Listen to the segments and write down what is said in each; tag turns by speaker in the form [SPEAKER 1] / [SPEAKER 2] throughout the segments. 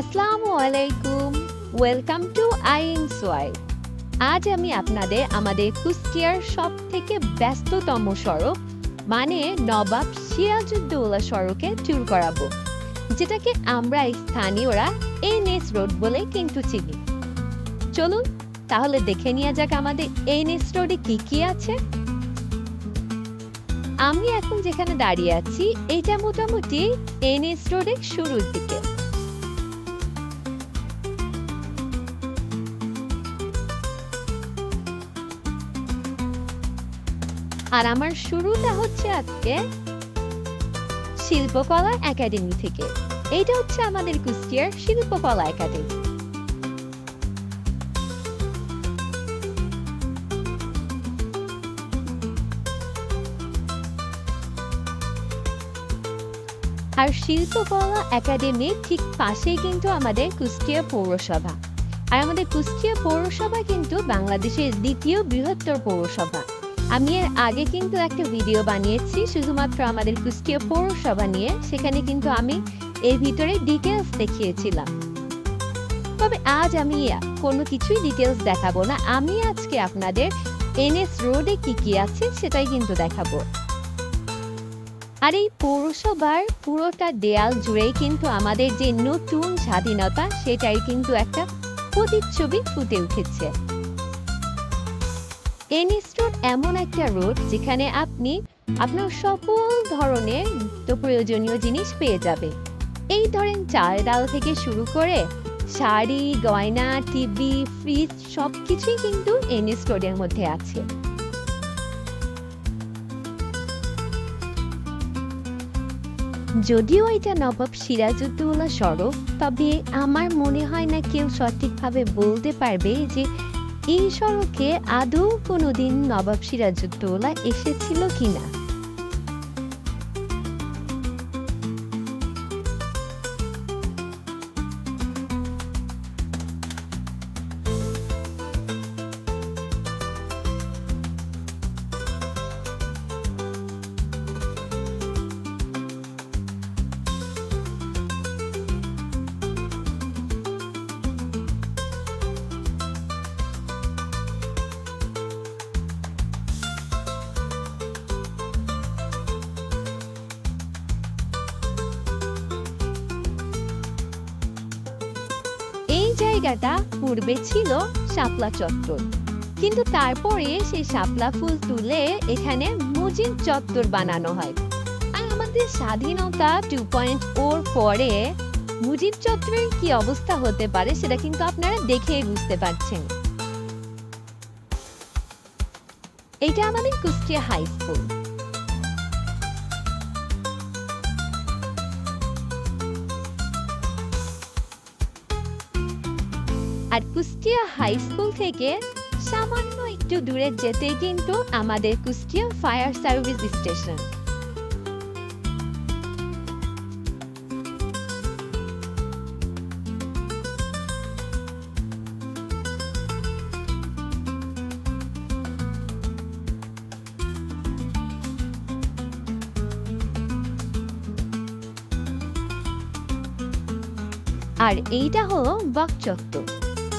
[SPEAKER 1] আসসালামু আলাইকুম। Welcome to আইএনস Y আজ আমি আপনাদের আমাদের কুষ্টিয়ার সব থেকে ব্যস্ততম সড়ক মানে নবাব সিরাজউদ্দৌলা সড়কে ট্যুর করাবো, যেটাকে আমরা স্থানীয়রা এনএস রোড বলে কিন্তু চিনি। চলুন, তাহলে দেখে নেওয়া যাক আমাদের এনএস রোডে কি কি আছে। আমি এখন যেখানে দাঁড়িয়ে আছি, এটা মোটামুটি এনএস রোডের শুরুর দিকে। আর আমার শুরুটা হচ্ছে আজকে শিল্পকলা একাডেমি থেকে। এইটা হচ্ছে আমাদের কুষ্টিয়ার শিল্পকলা একাডেমি। আর শিল্পকলা একাডেমির ঠিক পাশেই কিন্তু আমাদের কুষ্টিয়া পৌরসভা। আর আমাদের কুষ্টিয়া পৌরসভা কিন্তু বাংলাদেশের দ্বিতীয় বৃহত্তর পৌরসভা। আমি এর আগে কিন্তু একটা ভিডিও বানিয়েছি, শুধুমাত্র আমাদের কুষ্টিয়া পৌরসভা নিয়ে। সেখানে কিন্তু আমি এর ভিতরে ডিটেলস দেখিয়েছিলাম। তবে আজ আমি কোনো কিছুই ডিটেলস দেখাবো না। আমি আজকে আপনাদের এনএস রোডে কি কি আছে সেটাই কিন্তু দেখাবো। আর এই পৌরসভার পুরোটা দেয়াল জুড়েই কিন্তু আমাদের যে নতুন স্বাধীনতা, সেটাই কিন্তু একটা প্রতিচ্ছবি ফুটে উঠেছে। এনএস রোড এমন একটা রোড যেখানে আপনি আপনার সকল ধরনের নিত্য প্রয়োজনীয় জিনিস পেয়ে যাবে এই ধরেন চাল ডাল থেকে শুরু করে শাড়ি, গয়না, টিভি ফ্রিজ সবকিছুই কিন্তু এনএস রোডের মধ্যে আছে। যদিও এটা নবাব সিরাজউদ্দৌলা সড়ক, তবে আমার মনে হয় না কেউ সঠিকভাবে বলতে পারবে যে এই সড়কে আদৌ কোনোদিন নবাব সিরাজউদ্দৌলা এসেছিল কিনা? জায়গাটা পূর্বে ছিল শাপলা চত্বর। কিন্তু তারপরে সেই শাপলা ফুল তুলে এখানে মুজিব চত্বর বানানো হয়। আর আমাদের স্বাধীনতা টু পয়েন্ট ওর পরে মুজিব চত্বরের কি অবস্থা হতে পারে সেটা কিন্তু আপনারা দেখেই বুঝতে পারছেন। এটা আমাদের Kushtia high school Kushtia high school থেকে সামান্য একটু দূরে যেতে কিন্তু আমাদের কুষ্টিয়া ফায়ার সার্ভিস স্টেশন আর এইটা হলো বক চত্বর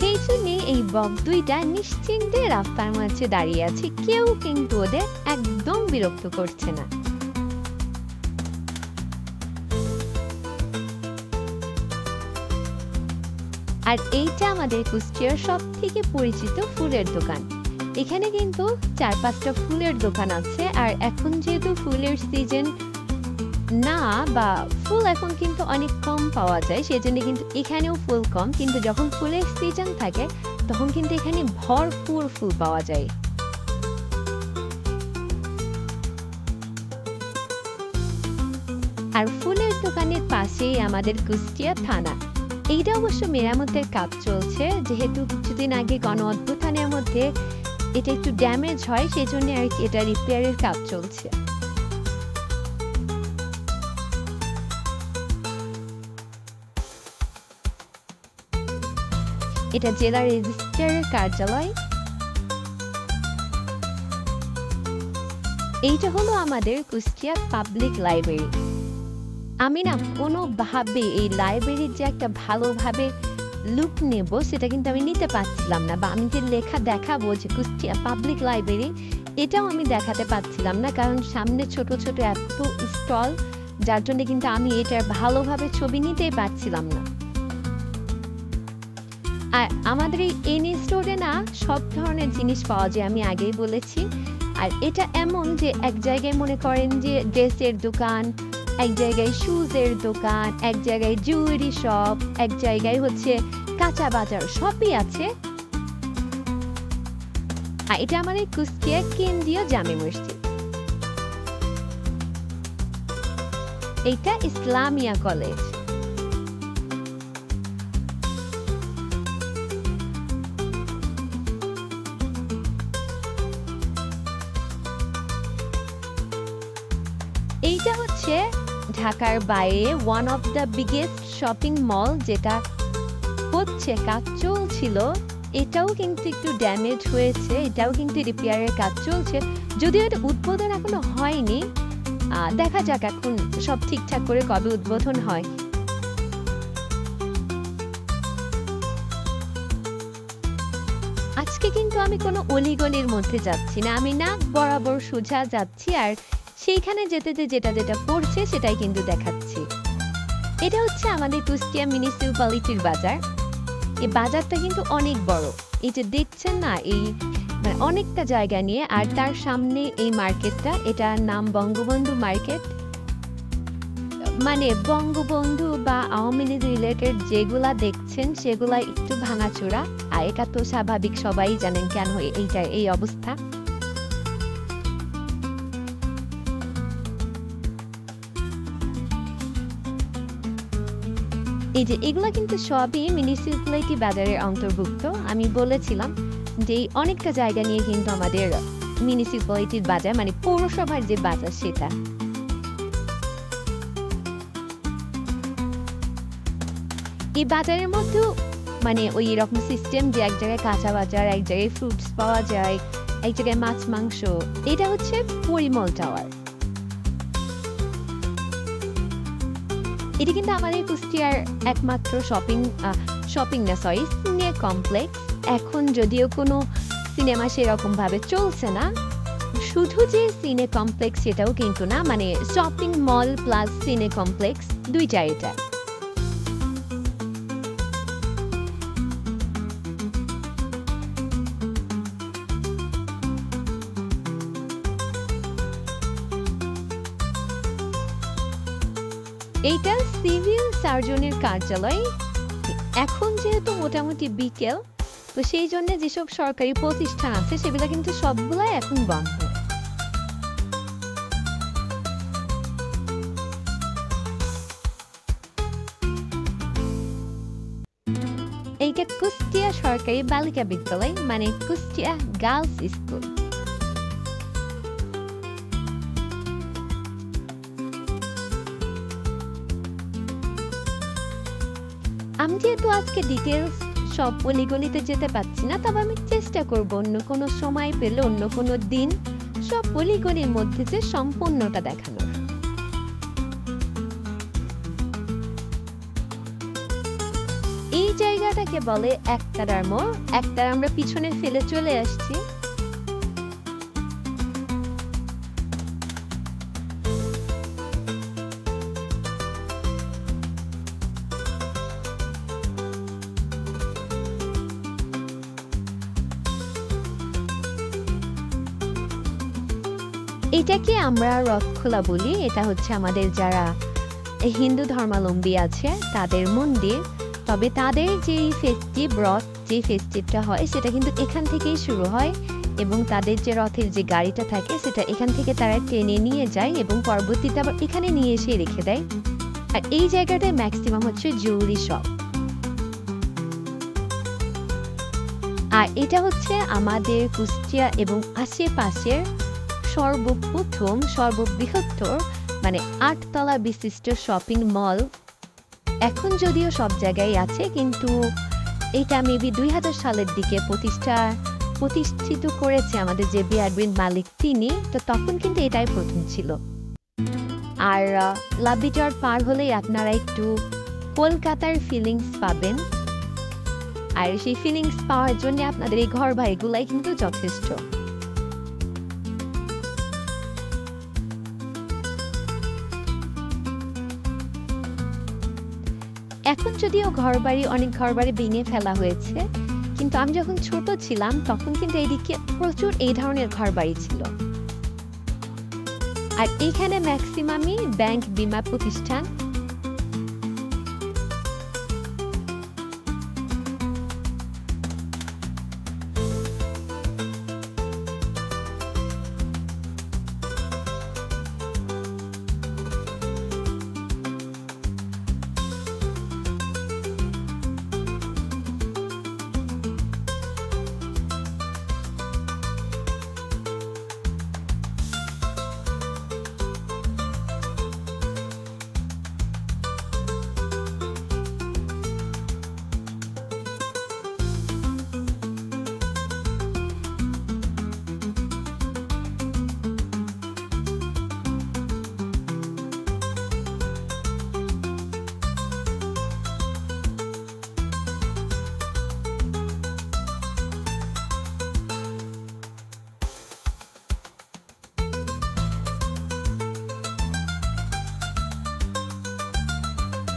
[SPEAKER 1] সেই জন্যে এই বক দুইটা নিশ্চিন্তে রাস্তার মাঝে দাঁড়িয়ে আছে। কেউ কিন্তু ওদের একদম বিরক্ত করছে না। আর এইটা আমাদের কুষ্টিয়ার সব থেকে পরিচিত ফুলের দোকান। এখানে কিন্তু চার পাঁচটা ফুলের দোকান আছে। আর এখন যেহেতু ফুলের সিজন না, বা ফুল এখন কিন্তু অনেক কম পাওয়া যায়, সেজন্য কিন্তু এখানেও ফুল কম। কিন্তু যখন ফুলের সিজন থাকে, তখন কিন্তু এখানে ভরপুর ফুল পাওয়া যায়। আর ফুলের দোকানের পাশেই আমাদের কুষ্টিয়া থানা। এইটা অবশ্য মেরামতের কাজ চলছে, যেহেতু কিছুদিন আগে গণ অভ্যুত্থানের মধ্যে এটা একটু ড্যামেজ হয় সেই জন্য আর কি এটা রিপেয়ারের কাজ চলছে। এটা জেলা রেজিস্ট্রারের কার্যালয়। এইটা হলো আমাদের কুষ্টিয়া পাবলিক লাইব্রেরি। আমি না কোনোভাবে এই লাইব্রেরির যে একটা ভালোভাবে লুক নেব, সেটা কিন্তু আমি নিতে পারছিলাম না, বা আমি যে লেখা দেখাবো যে কুষ্টিয়া পাবলিক লাইব্রেরি, এটাও আমি দেখাতে পারছিলাম না, কারণ সামনে ছোট ছোট এত স্টল, যার জন্য কিন্তু আমি এটার ভালোভাবে ছবি নিতেই পারছিলাম না। আর আমাদের এই এনি স্টোরে না সব ধরনের জিনিস পাওয়া যায়, আমি আগেই বলেছি। আর এটা এমন যে এক জায়গায় মনে করেন যে ড্রেসের দোকান, এক জায়গায় শুজের দোকান, এক জায়গায় জুয়েলারি শপ, এক জায়গায় হচ্ছে কাঁচা বাজার, সবই আছে। আর এটা আমাদের কুষ্টিয়া কেন্দ্রীয় জামে মসজিদ। এইটা ইসলামিয়া কলেজ। এইটা হচ্ছে ঢাকার বাইরে one of the biggest shopping mall যেটা হচ্ছে কাজ চলছিল। এটাও কিন্তু একটু ড্যামেজ হয়েছে, এটাও কিন্তু রিপেয়ারের কাজ চলছে। যদিও এটা উদ্বোধন এখনও হয়নি দেখা যাক এখন সব ঠিকঠাক করে কবে উদ্বোধন হয়। আজকে কিন্তু আমি কোনো অলিগলির মধ্যে যাচ্ছি না, আমি না বরাবর সোজা যাচ্ছি আর সেইখানে যেতে যে যেটা যেটা পড়ছে সেটাই কিন্তু দেখাচ্ছি। এটা হচ্ছে আমাদের কুষ্টিয়া মিউনিসিপ্যালিটির বাজার। এই বাজারটা কিন্তু অনেক বড়। এই যে দেখছেন না, এই মানে অনেকটা জায়গা নিয়ে, আর তার সামনে এই মার্কেটটা, এটার নাম বঙ্গবন্ধু মার্কেট। মানে বঙ্গবন্ধু বা আওয়ামী লীগ রিলেটেড যেগুলা দেখছেন, সেগুলা একটু ভাঙাচোরা। আর এটা তো স্বাভাবিক, সবাই জানেন কেন এইটা এই অবস্থা। এই যে, এগুলো কিন্তু সবই মিউনিসিপ্যালিটি বাজারের অন্তর্ভুক্ত। আমি বলেছিলাম যে অনেকটা জায়গা নিয়ে কিন্তু আমাদের মিউনিসিপ্যালিটির বাজার মানে পৌরসভার যে বাজার সেটা। এই বাজারের মধ্যেও মানে ওই রকম সিস্টেম যে এক জায়গায় কাঁচা বাজার, এক জায়গায় ফ্রুটস পাওয়া যায়, এক জায়গায় মাছ, মাংস, এটা হচ্ছে পরিমল টাওয়ার এটি কিন্তু আমাদের কুষ্টিয়ার একমাত্র শপিং শপিং না সরি সিনে কমপ্লেক্স এখন যদিও কোনো সিনেমা সেরকমভাবে চলছে না, শুধু যে সিনে কমপ্লেক্স সেটাও কিন্তু না মানে shopping mall plus cine complex দুইটা এটা। এইটা সিভিল সার্জনের কার্যালয়। এখন যেহেতু মোটামুটি বিকেল, তো সেই জন্য যেসব সরকারি প্রতিষ্ঠান আছে, সেগুলো কিন্তু সবগুলাই এখন বন্ধ। এইটা কুষ্টিয়া সরকারি বালিকা বিদ্যালয় মানে কুষ্টিয়া গার্লস স্কুল। আমি যেহেতু আজকে ডিটেলস সব অলিগলিতে যেতে পারছি না, তবে আমি চেষ্টা করব অন্য কোনো সময় পেলে অন্য কোনো দিন সব অলিগলির মধ্যে যে সম্পূর্ণটা দেখানোর। এই জায়গাটাকে বলে একতারার মোড়। একতারা আমরা পিছনে ফেলে চলে আসছি। এটাকে আমরা রথখোলা বলি। এটা হচ্ছে আমাদের যারা হিন্দু ধর্মাবলম্বী আছে, তাদের মন্দির। তবে তাদের যে ফেস্টিভ রথ যে ফেস্টিভটা হয়, সেটা কিন্তু এখান থেকেই শুরু হয় এবং তাদের যে রথের যে গাড়িটা থাকে, সেটা এখান থেকে তারা টেনে নিয়ে যায় এবং পরবর্তীতে আবার এখানে নিয়ে এসে রেখে দেয়। আর এই জায়গাটায় ম্যাক্সিমাম হচ্ছে জুয়েলারি শপ আর এটা হচ্ছে আমাদের কুষ্টিয়া এবং আশেপাশের সর্বপ্রথম, সর্ববৃহত্তর মানে আটতলা বিশিষ্ট শপিং মল। এখন যদিও সব জায়গায় আছে, কিন্তু এটা মেবি দুই হাজার সালের দিকে প্রতিষ্ঠা, প্রতিষ্ঠিত করেছে আমাদের যে বিআরবির মালিক। তিনি, তো তখন কিন্তু এটাই প্রথম ছিল। আর লাভলি টাওয়ার পার হলেই আপনারা একটু কলকাতার ফিলিংস পাবেন। আর সেই ফিলিংস পাওয়ার জন্য আপনাদের এই ঘর বাড়িগুলাই কিন্তু যথেষ্ট। এখন যদিও ঘর বাড়ি অনেক ঘর বাড়ি ভেঙে ফেলা হয়েছে, কিন্তু আমি যখন ছোট ছিলাম, তখন কিন্তু এইদিকে প্রচুর এই ধরনের ঘর বাড়ি ছিল। আর এখানে ম্যাক্সিমামই ব্যাংক, বিমা প্রতিষ্ঠান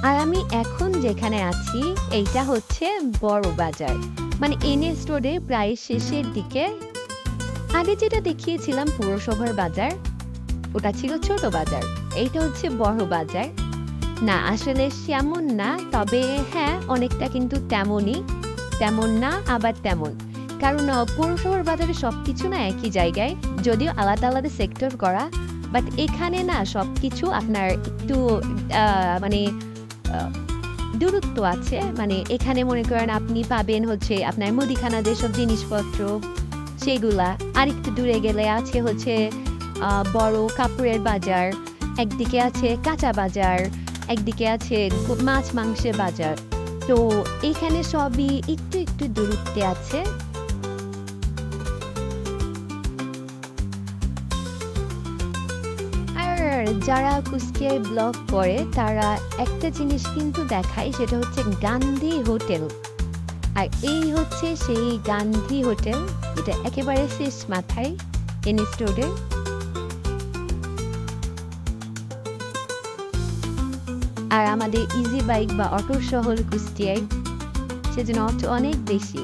[SPEAKER 1] আর আমি এখন যেখানে আছি, এইটা হচ্ছে বড় বাজার। মানে এনএস রোডের প্রায় শেষের দিকে। আগে যেটা দেখিয়েছিলাম পুরসভার বাজার, ওটা ছিল ছোট বাজার। এইটা হচ্ছে বড় বাজার। না, আসলে সেমন না, তবে হ্যাঁ অনেকটা কিন্তু তেমনই। তেমন না, আবার তেমন। কারণ পৌরসভার বাজারে সবকিছু না একই জায়গায়। যদিও আলাদা আলাদা সেক্টর করা, বাট এখানে না সবকিছু আপনার একটু মানে দূরত্ব আছে। মানে এখানে মনে করেন আপনি পাবেন হচ্ছে আপনার মুদিখানা যেসব জিনিসপত্র, সেগুলা। আরেকটু দূরে গেলে আছে হচ্ছে বড় কাপড়ের বাজার, একদিকে আছে কাঁচা বাজার, একদিকে আছে মাছ মাংসের বাজার। তো এখানে সবই একটু একটু দূরত্বে আছে। যারা কুষ্টিয়ায় ব্লগ করে, তারা একটা জিনিস কিন্তু দেখায়, সেটা হচ্ছে গান্ধী হোটেল। আর এই হচ্ছে সেই গান্ধী হোটেল, এটা একেবারে শেষ মাথায়, এনএস রোডে আর আমাদের ইজি বাইক বা অটো শহর কুষ্টিয়ায় সেজন্য অটো অনেক বেশি।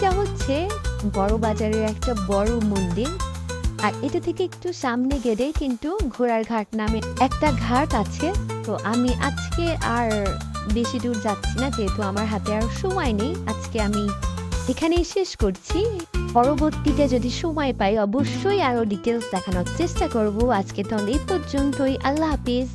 [SPEAKER 1] এইটা হচ্ছে বড় বাজারের একটা বড় মন্দির। আর এটা থেকে একটু সামনে গেলে কিন্তু ঘোড়ার ঘাট নামে একটা ঘাট আছে। তো আমি আজকে আর বেশি দূর যাচ্ছি না, যেহেতু আমার হাতে আর সময় নেই। আজকে আমি এখানেই শেষ করছি। পরবর্তীতে যদি সময় পাই, অবশ্যই আরও ডিটেলস দেখানোর চেষ্টা করব। আজকে তাহলে এই পর্যন্তই। আল্লাহ হাফিজ।